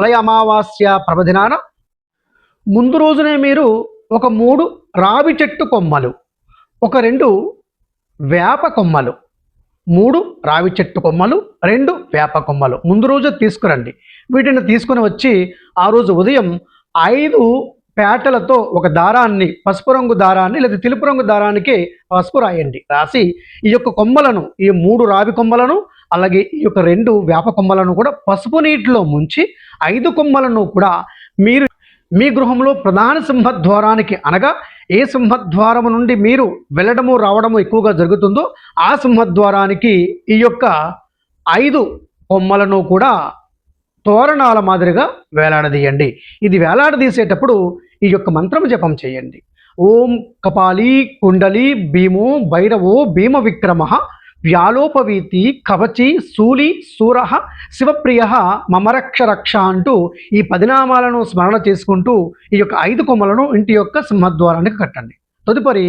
అలయ అమావాస్య పర్వదినాన ముందు రోజునే మీరు ఒక మూడు రావి చెట్టు కొమ్మలు ఒక రెండు వేప కొమ్మలు మూడు రావి చెట్టు కొమ్మలు రెండు వేప కొమ్మలు ముందు రోజు తీసుకురండి. వీటిని తీసుకుని వచ్చి ఆ రోజు ఉదయం ఐదు పేటలతో ఒక దారాన్ని పసుపు రంగు దారాన్ని లేదా తెలుపు రంగు దారానికి పసుపు రాయండి. రాసి ఈ యొక్క కొమ్మలను ఈ మూడు రావి కొమ్మలను అలాగే ఈ యొక్క రెండు వేప కొమ్మలను కూడా పసుపు నీటిలో ముంచి ఐదు కొమ్మలను కూడా మీరు మీ గృహంలో ప్రధాన సింహద్వారానికి అనగా ఏ సింహద్వారము నుండి మీరు వెళ్ళడము రావడము ఎక్కువగా జరుగుతుందో ఆ సింహద్వారానికి ఈ యొక్క ఐదు కొమ్మలను కూడా తోరణాల మాదిరిగా వేలాడదీయండి. ఇది వేలాడదీసేటప్పుడు ఈ యొక్క మంత్రం జపం చేయండి. ఓం కపాలి కుండలి భీమో భైరవో భీమ విక్రమ వ్యాలోపవీతి కవచి శూలి సూర శివప్రియ మమరక్ష రక్ష అంటూ ఈ పదినామాలను స్మరణ చేసుకుంటూ ఈ యొక్క ఐదు కొమ్మలను ఇంటి యొక్క సింహద్వారానికి కట్టండి. తదుపరి